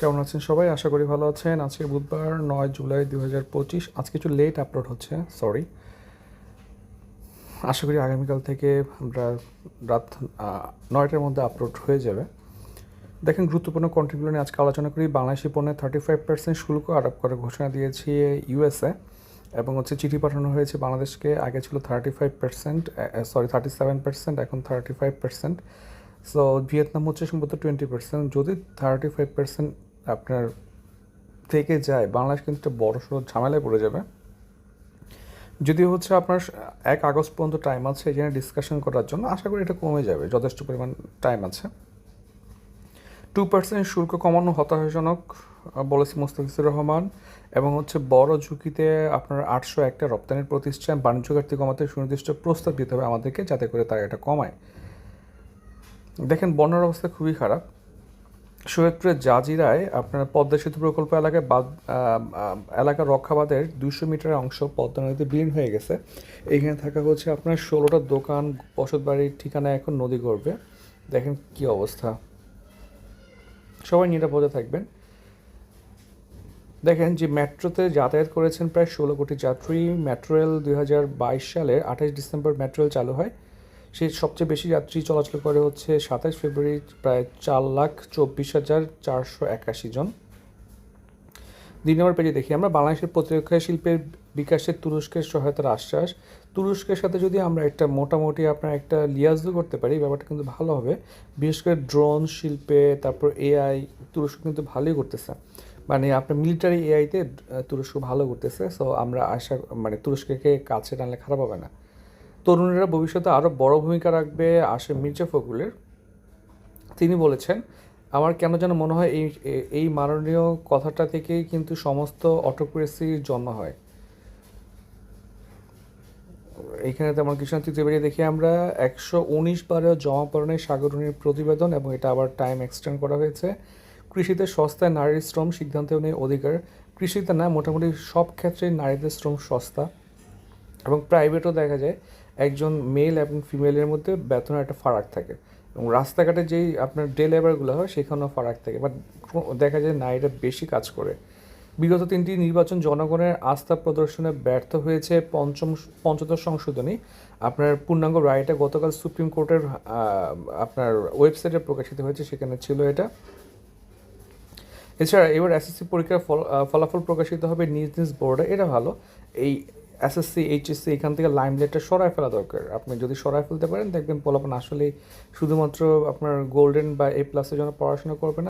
কেমন আছেন সবাই? আশা করি ভালো আছেন। আজকে বুধবার নয় জুলাই দু পঁচিশ। আজকে একটু লেট আপলোড হচ্ছে সরি আশা করি আগামীকাল থেকে আমরা রাত নয়টার মধ্যে আপলোড হয়ে যাবে। দেখেন, গুরুত্বপূর্ণ কন্ট্রিবিউট নিয়ে আজকে আলোচনা করি। বাংলাদেশি পণ্যে থার্টি ফাইভ পার্সেন্ট শুল্ক আরোপ করার ঘোষণা দিয়েছে ইউএসএ এবং হচ্ছে চিঠি পাঠানো হয়েছে বাংলাদেশকে। আগে ছিল thirty five percent sorry thirty seven percent এখন thirty five percent so Vietnam হচ্ছে সম্ভবত টোয়েন্টি পার্সেন্ট যদি থার্টি ফাইভ পার্সেন্ট আপনার থেকে যায়, বাংলাদেশ কিন্তু একটা বড় সড়ো ঝামেলায় পড়ে যাবে। যদিও হচ্ছে আপনার এক আগস্ট পর্যন্ত টাইম আছে, এখানে ডিসকাশন করার জন্য, আশা করি এটা কমে যাবে, যথেষ্ট পরিমাণ টাইম আছে। টু পার্সেন্ট শুল্ক কমানো হতাশাজনক, বলেছে মুস্তাফিজুর রহমান, এবং হচ্ছে বড় ঝুঁকিতে আপনার আটশো একটা রপ্তানির প্রতিষ্ঠান বাণিজ্য ঘাটতি কমাতে সুনির্দিষ্ট প্রস্তাব দিতে হবে আমাদেরকে, যাতে করে তারা এটা কমায়। দেখেন, বন্যার অবস্থা খুবই খারাপ। সৈয়দপুরের জাজিরায় আপনার পদ্মা সেতু প্রকল্প এলাকায় বাদ এলাকার রক্ষাবাদের দুশো মিটারের অংশ পদ্মা নদীতে বিলীন হয়ে গেছে। এখানে থাকা হচ্ছে আপনার ষোলোটা দোকান, বসত বাড়ির ঠিকানা এখন নদী গর্বে দেখেন কি অবস্থা। সবাই নিরাপদে থাকবেন। দেখেন যে মেট্রোতে যাতায়াত করেছেন প্রায় ষোলো কোটি যাত্রী। মেট্রো রেল দুই হাজার বাইশ সালের আঠাশ ডিসেম্বর মেট্রো চালু হয়। সেই সবচেয়ে বেশি যাত্রী চলাচল করে হচ্ছে সাতাশ ফেব্রুয়ারি প্রায় চার লাখ চব্বিশ হাজার চারশো একাশি জন। দুই নম্বর পেজে দেখি, আমরা বাংলাদেশের প্রতিরক্ষা শিল্পের বিকাশে তুরস্কের সহায়তার আশ্বাস। তুরস্কের সাথে যদি আমরা একটা মোটামুটি আপনার একটা লিয়াজও করতে পারি, ব্যাপারটা কিন্তু ভালো হবে। বিশেষ করে ড্রোন শিল্পে, তারপর এআই, তুরস্ক কিন্তু ভালোই করতেছে। মানে আপনার মিলিটারি এআইতে তুরস্ক ভালো করতেছে। সো আমরা আশা মানে তুরস্ককে কাছে টানলে খারাপ হবে না। তরুণেরা ভবিষ্যতে আরও বড় ভূমিকা রাখবে আসে মির্জা ফখরুলের। তিনি বলেছেন, আমার কেন যেন মনে হয় এই এই মাননীয় কথাটা থেকেই কিন্তু সমস্ত অটোক্রেসির জন্ম হয়। এইখানে তেমন কিছু না তৃতীয় দেখি আমরা একশো উনিশ বারের জমা পড়ানোর সাগরণীর প্রতিবেদন এবং এটা আবার টাইম এক্সটেন্ড করা হয়েছে। কৃষিতে সস্তায় নারীর শ্রম সিদ্ধান্তেও নেই অধিকার। কৃষিতে না, মোটামুটি সব ক্ষেত্রেই নারীদের শ্রম সস্তা এবং প্রাইভেটও দেখা যায়। একজন মেল এবং ফিমেলের মধ্যে বেতনের একটা ফারাক থাকে। এবং রাস্তাঘাটে যেই আপনার ডে লেবারগুলো হয়, সেখানেও ফারাক থাকে। বাট দেখা যায় নারীরা বেশি কাজ করে। বিগত তিনটি নির্বাচন জনগণের আস্থা প্রদর্শনে ব্যর্থ হয়েছে পঞ্চম, পঞ্চদশ সংশোধনী। আপনার পূর্ণাঙ্গ রায়টা গতকাল সুপ্রিম কোর্টের আপনার ওয়েবসাইটে প্রকাশিত হয়েছে, সেখানে ছিল এটা। এছাড়া এবার এসএসসি পরীক্ষার ফল- ফলাফল প্রকাশিত হবে নিজ নিজ বোর্ডে এটা ভালো। এই এসএসসি এইচএসসি এখান থেকে লাইমলাইটটা সরায় ফেলা দরকার। আপনি যদি সরায় ফেলতে পারেন, দেখবেন পোলাপান আসলেই শুধুমাত্র আপনার গোল্ডেন বা এ প্লাসের জন্য পড়াশোনা করবে না।